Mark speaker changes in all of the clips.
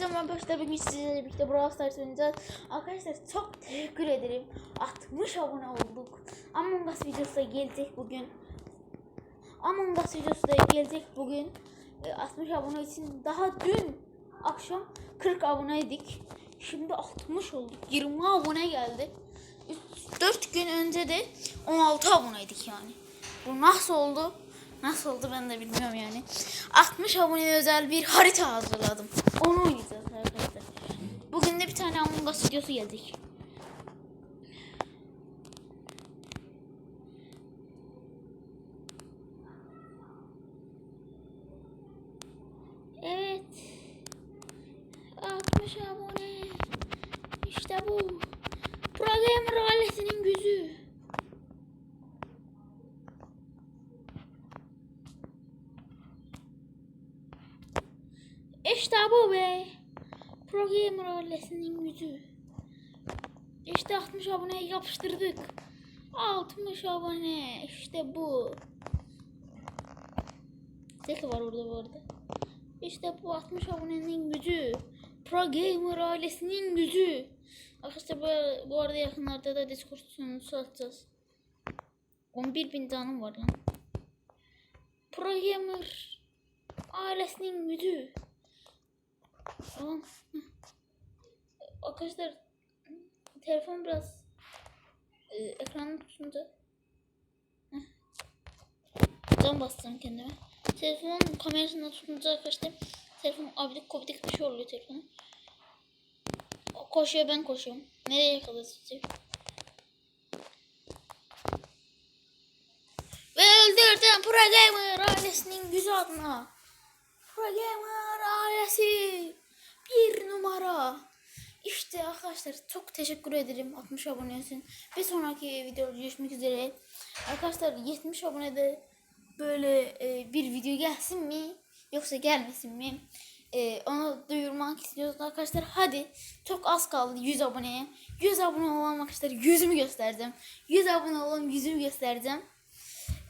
Speaker 1: Herkese merhaba arkadaşlar bugün sizlerle birlikte Brawl Stars oynayacağız. Arkadaşlar çok teşekkür ederim. 60 abone olduk. Among Us videosu da gelecek bugün. Among Us videosu da gelecek bugün. E, 60 abone için daha dün akşam 40 aboneydik. Şimdi 60 olduk. 20 abone geldi. 4 gün önce de 16 aboneydik yani. Bu nasıl oldu? Nasıl oldu ben de bilmiyorum yani. 60 abone özel bir harita hazırladım. Onu oynayacağız arkadaşlar. Bugün de bir tane Among Us videosu gelecek. Evet. 60 abone. İşte bu. Programmer ailesinin gücü. İşte bu be. Programmer ailesinin gücü. İşte 60 aboneye yapıştırdık. 60 abone. İşte bu. Tek var orada bu arada. İşte bu 60 abonenin gücü. Pro Gamer ailesinin gücü. Arkadaşlar bu, bu arada yakınlarda da Discord sunucusu açacağız. 11 bin canım var lan. Pro Gamer ailesinin gücü. Arkadaşlar telefon biraz e, ekranı tutunca. Cam bastım kendime. Telefon kamerasında tutunca arkadaşlar telefon abidik kobidik bir şey oluyor telefonu. Koşuyor ben koşuyorum. Nereye kadar tutacak? Ve öldürdüm Pro Gamer ailesinin gücü adına. Pro Gamer ailesi bir numara. İşte arkadaşlar çok teşekkür ederim 60 abone için. Bir sonraki videoda görüşmek üzere. Arkadaşlar 70 abonede böyle e, bir video gelsin mi yoksa gelmesin mi? E, onu duyurmak istiyoruz arkadaşlar. Hadi çok az kaldı 100 aboneye. 100 abone olan arkadaşlar yüzümü göstereceğim. 100 abone olan yüzümü göstereceğim.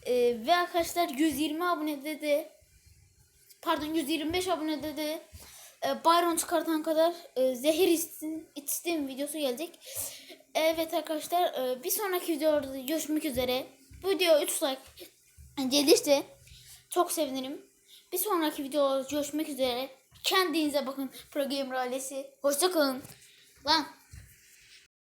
Speaker 1: E, ve arkadaşlar 120 abonede de pardon 125 abonede de e, Byron çıkartan kadar e, zehir içsin, içtiğim videosu gelecek. Evet arkadaşlar e, bir sonraki videoda görüşmek üzere. Bu video 3 like gelirse çok sevinirim. Bir sonraki videoda görüşmek üzere. Kendinize bakın Pro Gamer ailesi. Hoşçakalın. Lan